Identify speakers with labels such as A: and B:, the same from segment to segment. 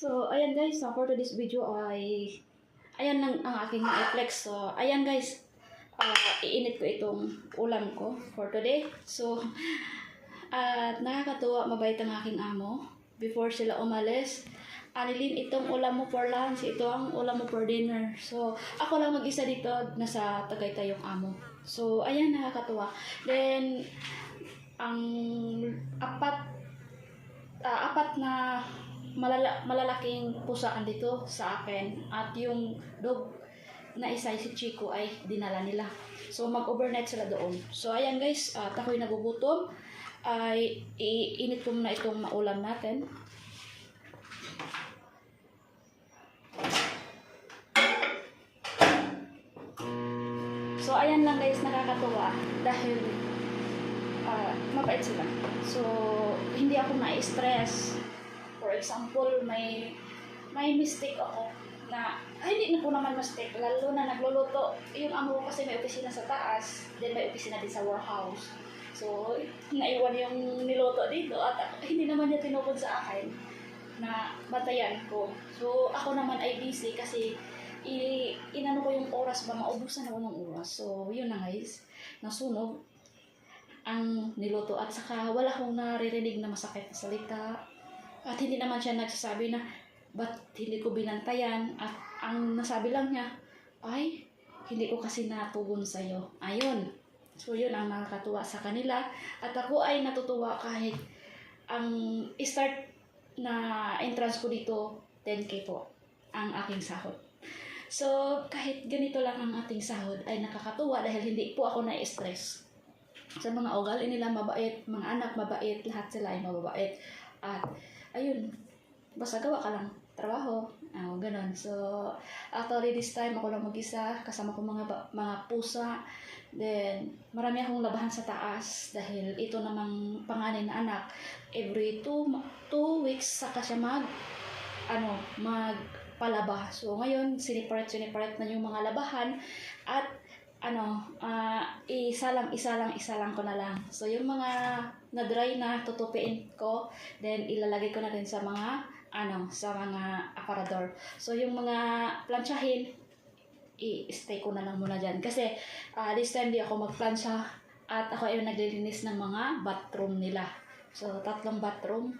A: So, ayan guys, so for today's video ay ayan lang ang aking i-flex. So, ayan guys, ah, iinit ko itong ulam ko for today. So, at nakakatuwa, mabait ang aking amo. Before sila umalis, Anilin, itong ulam mo for lunch, ito ang ulam mo for dinner. So, ako lang mag-isa dito, nasa Tagaytay yung amo. So, ayan, nakakatuwa. Then, ang apat ah, apat na malala, malalaking pusa andito sa akin at yung dog na isa si Chico ay dinala nila. So mag-overnight sila doon. So ayan guys, at ako'y nagugutom ay iinit ko muna itong maulam natin. So ayan lang guys, nakakatuwa dahil ah, mabait sila. So, hindi ako na-stress. Example, may may mistake ako na, ay, hindi na po naman mistake, lalo na nagluluto. Yung amo ko kasi may opisina sa taas, then may opisina din sa warehouse. So, naiwan yung niluto dito at ako- hindi naman niya tinukod sa akin na batayan ko. So, ako naman ay busy kasi i inano ko yung oras ba, maubusan ako ng oras. So, yun na guys, nasunog ang niluto at saka wala akong naririnig na masakit na salita at hindi naman siya nagsasabi na ba't hindi ko binantayan? At ang nasabi lang niya ay hindi ko kasi natugon sa'yo. Ayun. So yun ang nakakatuwa sa kanila. At ako ay natutuwa kahit ang start na entrance ko dito 10k po ang aking sahod. So kahit ganito lang ang ating sahod ay nakakatuwa dahil hindi po ako na-stress sa mga ugali nila mabait, mga anak mabait, lahat sila ay mababait. At ayun, basta gawa ka lang trabaho. Oh, ganun. So, actually this time ako lang mag-isa, kasama ko mga mga pusa. Then, marami akong labahan sa taas dahil ito namang panganay na anak. Every two, two weeks saka siya mag, ano, magpalaba. So, ngayon, siniparet-siniparet na yung mga labahan at ano, ah, isa lang, isa lang, isa lang ko na lang. So, yung mga na-dry na, tutupiin ko, then ilalagay ko na rin sa mga, ano, sa mga aparador. So, yung mga planchahin, i-stay ko na lang muna dyan. Kasi, ah, this time di ako magplansya at ako ay naglilinis ng mga bathroom nila. So, tatlong bathroom.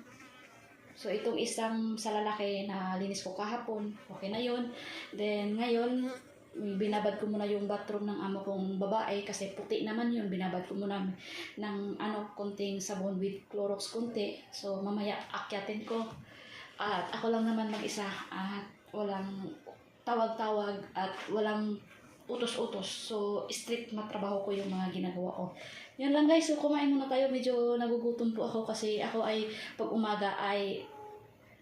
A: So, itong isang sa lalaki na linis ko kahapon, okay na yun. Then, ngayon, binabad ko muna yung bathroom ng amo kong babae kasi puti naman yun. Binabad ko muna ng ano, konting sabon with Clorox konti. So, mamaya akyatin ko. At ako lang naman mag-isa at walang tawag-tawag at walang utos-utos. So, strict na trabaho ko yung mga ginagawa ko. Yan lang guys, so kumain muna tayo. Medyo nagugutom po ako kasi ako ay pag umaga ay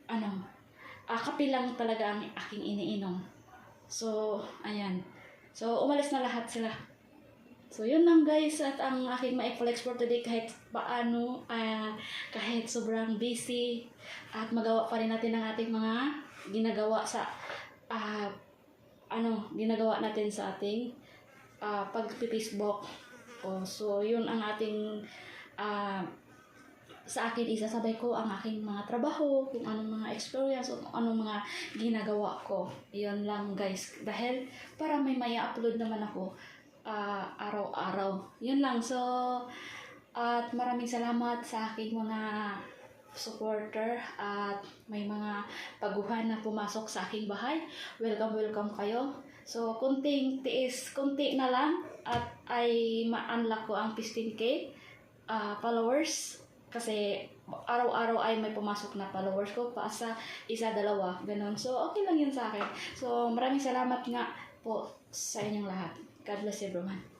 A: ano, ah, kape lang talaga ang aking iniinom. So, ayan. So, umalis na lahat sila. So, yun lang guys. At ang aking ma-flex for today kahit paano, ah, kahit sobrang busy, at magawa pa rin natin ang ating mga ginagawa sa, ah, ano, ginagawa natin sa ating ah, pag-Facebook. Oh, so, yun ang ating ah, sa akin isasabay ko ang aking mga trabaho, kung anong mga experience, kung anong mga ginagawa ko. Yun lang guys. Dahil para may may upload naman ako ah, araw-araw. Yun lang. So, at maraming salamat sa aking mga supporter at may mga paguhan na pumasok sa aking bahay. Welcome, welcome kayo. So, kunting tiis, kunti na lang at ay ma-unlock ko ang 15k ah, followers kasi araw-araw ay may pumasok na followers ko pa sa isa, dalawa, ganun. So, okay lang yun sa akin. So, maraming salamat nga po sa inyong lahat. God bless everyone.